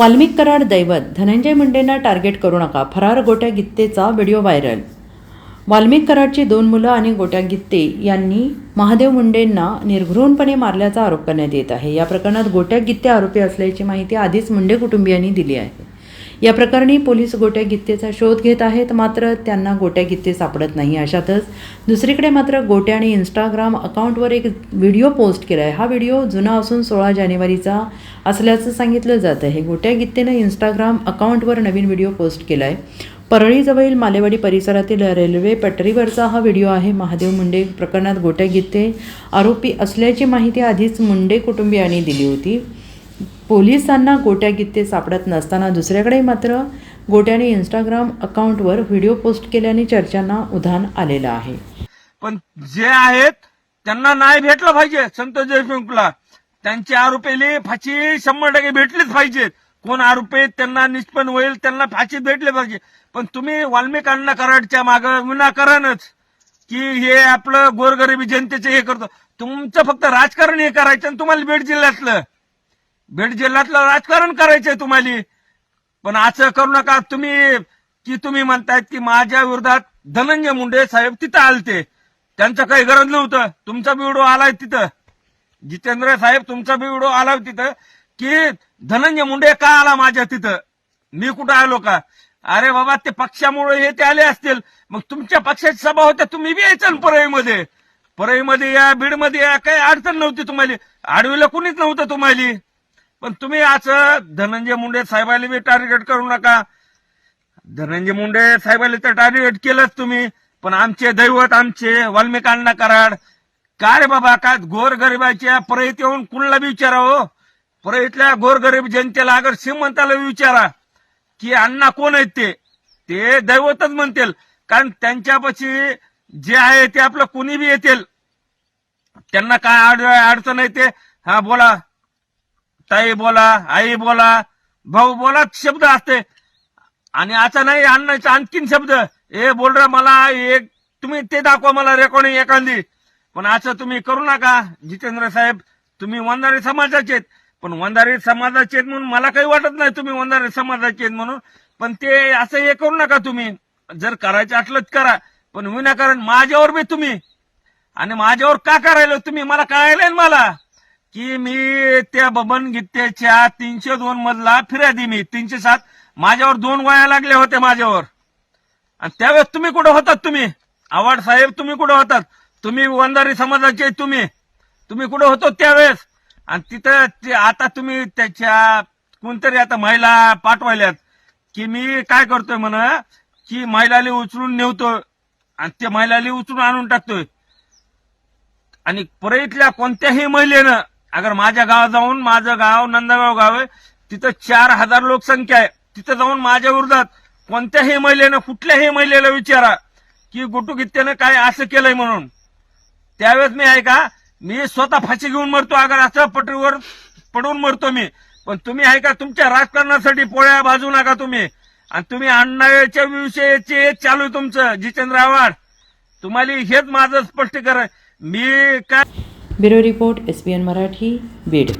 वाल्मिक कराड दैवत धनंजय मुंडेंना टार्गेट करू नका. फरार गोट्या गित्तेचा व्हिडिओ व्हायरल. वाल्मिक कराडची दोन मुलं आणि गोट्या गित्ते यांनी महादेव मुंडेंना निर्घृणपणे मारल्याचा आरोप करण्यात येत आहे. या प्रकरणात गोट्या गित्ते आरोपी असल्याची माहिती आधीच मुंडे कुटुंबियांनी दिली आहे. या प्रकरणी पोलीस गोट्या गित्तेचा शोध घेत आहेत मात्र त्यांना गोट्या गित्ते सापडत नाही. अशातच दुसरीकडे मात्र गोट्या आणि इंस्टाग्राम अकाउंटवर एक व्हिडिओ पोस्ट केला आहे हा व्हिडिओ जुना असून सोळा जानेवारीचा असल्याचं सांगितलं जात. आहे गोट्या गित्तेनं इंस्टाग्राम अकाउंटवर नवीन व्हिडिओ पोस्ट केला आहे परळीजवळील मालेवाडी परिसरातील रेल्वे पटरीवरचा हा व्हिडिओ आहे. महादेव मुंडे प्रकरणात गोट्या गित्ते आरोपी असल्याची माहिती आधीच मुंडे कुटुंबियांनी दिली होती. पोलिसांना गोट्या गित्ते सापडत नसताना दुसऱ्याकडे मात्र गोट्याने इंस्टाग्राम अकाउंटवर व्हिडिओ पोस्ट केल्याने चर्चांना उधाण आलेलं आहे. पण जे आहेत त्यांना नाही भेटलं पाहिजे संतोष देशमुखला त्यांचे आरोपीले फाशी शंभर टक्के भेटलीच पाहिजे कोण आरोपी त्यांना निष्पन्न होईल त्यांना फाशी भेटली पाहिजे. पण तुम्ही वाल्मिकांना कराडच्या माग विनाकारणच की हे आपलं गोरगरिबी जनतेचे हे करतो. तुमचं फक्त राजकारण हे करायचं आणि तुम्हाला बीड जिल्ह्यातलं. बीड जिल्ह्यातलं राजकारण करायचंय तुम्हाला. पण असं करू नका. तुम्ही की तुम्ही म्हणतायत की माझ्या विरोधात धनंजय मुंडे साहेब तिथं आलते. त्यांचं काही गरज नव्हतं. तुमचा बी व्हिडिओ आलाय तिथं. जितेंद्र साहेब तुमचा बी व्हिडिओ आलाय तिथं की धनंजय मुंडे का आला माझ्या तिथं? मी कुठं आलो का? अरे बाबा ते पक्षामुळे हे ते आले असतील. मग तुमच्या पक्षाची सभा होत्या तुम्ही बी यायचं ना परळीमध्ये. परळीमध्ये या बीडमध्ये या काही अडचण नव्हती तुम्हाला. आडवीला कुणीच नव्हतं तुम्हाला. पण तुम्ही असं धनंजय मुंडे साहेबाला बी टार्गेट करू नका. धनंजय मुंडे साहेबाला तर टार्गेट केलंच तुम्ही पण आमचे दैवत आमचे वाल्मिकांना अण्णा कराड. का रे बाबा का गोरगरिबाच्या परळीत येऊन कुणाला बी विचारा हो? परळीतल्या गोरगरीब जनतेला अगर श्रीमंताला विचारा की अण्णा कोण आहेत ते? ते दैवतच म्हणतील. कारण त्यांच्यापाशी जे आहे ते आपलं कुणी बी येतील. त्यांना काय अड अडचण आहे ते? हा बोला. ताई बोला आई बोला भाऊ बोला शब्द असते. आणि आता नाही आणण्याचा आणखीन शब्द. ए बोलरा मला एक तुम्ही ते दाखवा मला रेकॉर्डिंग एखादी. पण असं तुम्ही करू नका जितेंद्र साहेब. तुम्ही वंधारी समाजाचे पण वंधारी समाजाचे म्हणून मला काही वाटत नाही तुम्ही वंधारी समाजाचे म्हणून. पण ते असं हे करू नका तुम्ही. जर करायचं असलंच करा. पण विनाकारण माझ्यावर बी तुम्ही. आणि माझ्यावर का करायला तुम्ही? मला कळायला मला. की मी त्या बबन गीतेच्या तीनशे दोन मधला फिर्यादी मी तीनशे सात. माझ्यावर दोन वया लागल्या होत्या माझ्यावर. आणि त्यावेळेस तुम्ही कुठं होतात तुम्ही? आवाड साहेब तुम्ही कुठं होतात? तुम्ही वंधारी समाजाचे तुम्ही. तुम्ही कुठं होतो त्यावेळेस? आणि तिथं आता तुम्ही त्याच्या कोणतरी आता महिला पाठवायल्यात. की मी काय करतोय म्हण? की महिलाले उचलून नेवतोय आणि त्या महिलाले उचलून आणून टाकतोय. आणि परळीतल्या कोणत्याही महिलेनं अगर माझ्या गावात जाऊन माझं गाव नंदगाव गाव आहे तिथं चार हजार लोकसंख्या आहे. तिथं जाऊन माझ्या विरोधात कोणत्याही महिलेनं कुठल्याही महिलेला विचारा की गुटू काय असं केलंय म्हणून. त्यावेळेस मी आहे का मी स्वतः फाशी घेऊन मरतो अगर असं पटरीवर पडून मरतो मी. पण तुम्ही आहे का तुमच्या राजकारणासाठी पोळ्या भाजू नका तुम्ही. आणि तुम्ही अण्णाच्या विषयाचे चालू आहे तुमचं जितेंद्र आव्हाड. तुम्हाला हेच माझं स्पष्टीकरण मी काय bureau report S Marathi Beed.